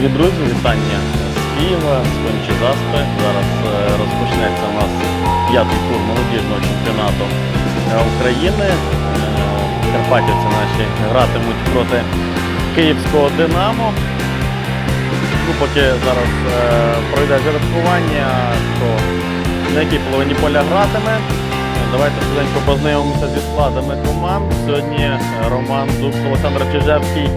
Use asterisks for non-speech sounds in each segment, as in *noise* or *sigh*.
Дорогі друзі, вітання з Києва, з Кончі Заспи. Зараз е, розпочнеться у нас п'ятий тур молодіжного чемпіонату е, України. Е, Карпатівці наші гратимуть проти київського Динамо. Ну, поки зараз пройде жеребкування, то на якій половині поля гратиме. Давайте швиденько познайомимося зі складами команд. Сьогодні Роман Зуб, Олександр Чижевський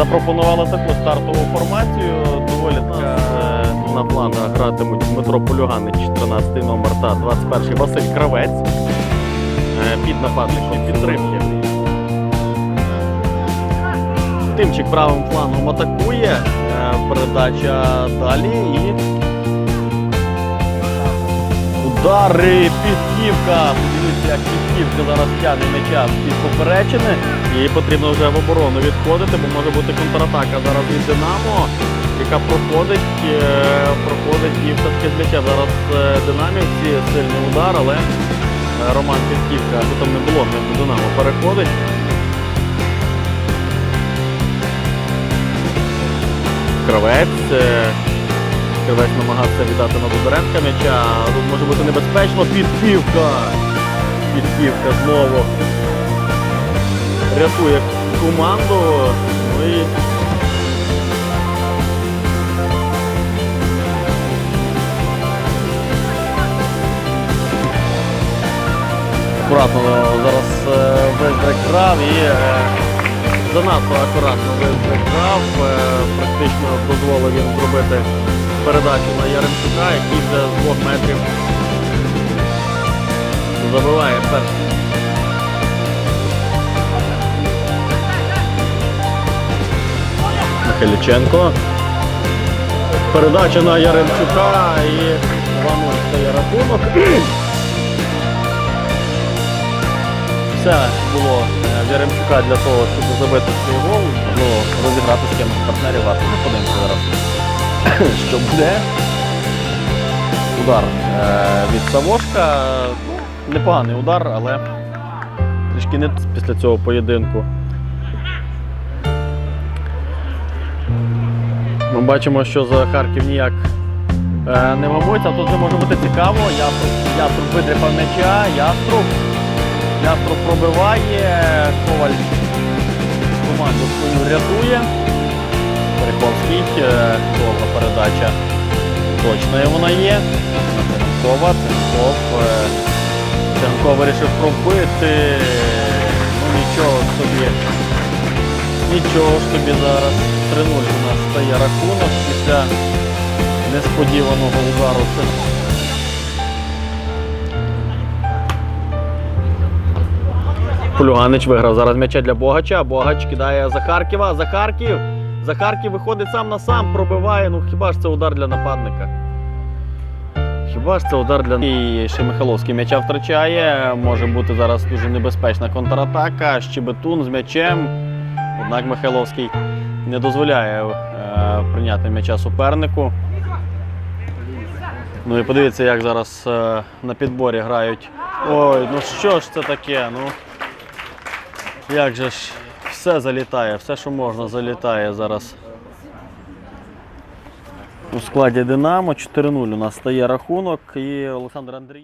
запропонували таку стартову формацію. Доволі така е, на планах гратимуть Дмитро Полюганич, 14 номер та 21 Василь Кравець. Е, Під нападником підтримки. Тимчик правим флангом атакує. Е, Передача далі і Удари, підківка. Подивіться, як підківка зараз тягне м'яча під поперечини. І потрібно вже в оборону відходити, бо може бути контратака зараз від Динамо, яка проходить, е, проходить і все-таки з м'яча зараз е, Динамівці сильний удар, але е, Роман Підківка, що там не було, не Динамо переходить. Кравець. Кривець намагався віддати на Бондаренка м'яча. Тут може бути небезпечно. Підківка. Підківка знову рятує команду. Ну і Акуратно зараз е, Вездрик грав і е, занадто акуратно Вездрик грав. Е, Практично дозволив він зробити передачу на Яремчука, який вже з двох метрів забиває перший. Михайліченко. Передача на Яремчука і 2-0 стає рахунок. Все було е, в Яремчука для того, щоб забити свій гол, ну, розіграти з кимось партнерів варто. Ну, подивимося зараз, *coughs* що буде. Удар е, від Савошка. Непоганий удар, але трішки не після цього поєдинку. Ми бачимо, що за Харків ніяк е, не мабуть, а тут вже може бути цікаво. Яструб, видрипав м'яча, Яструб. Яструб пробиває, Коваль команду свою рятує. Переховський, е, довга передача. Точно вона є. Ценкова, Ценков. Е, вирішив пробити. Ну нічого собі. Нічого ж зараз. 3-0 у нас стає рахунок після несподіваного удару. Полюганич виграв зараз м'яча для Богача. Богач кидає Захарківа. Захарків. Захарків виходить сам на сам, пробиває. Ну хіба ж це удар для нападника? Ж це удар для І ще Михайловський м'яча втрачає. Може бути зараз дуже небезпечна контратака. Щебетун з м'ячем. Однак Михайловський не дозволяє е, прийняти м'яча супернику. Ну і подивіться, як зараз е, на підборі грають. Ой, ну що ж це таке? Ну. Як же ж все залітає, все, що можна, залітає зараз. У складі Динамо 4-0 у нас стає рахунок і Олександр Андрій.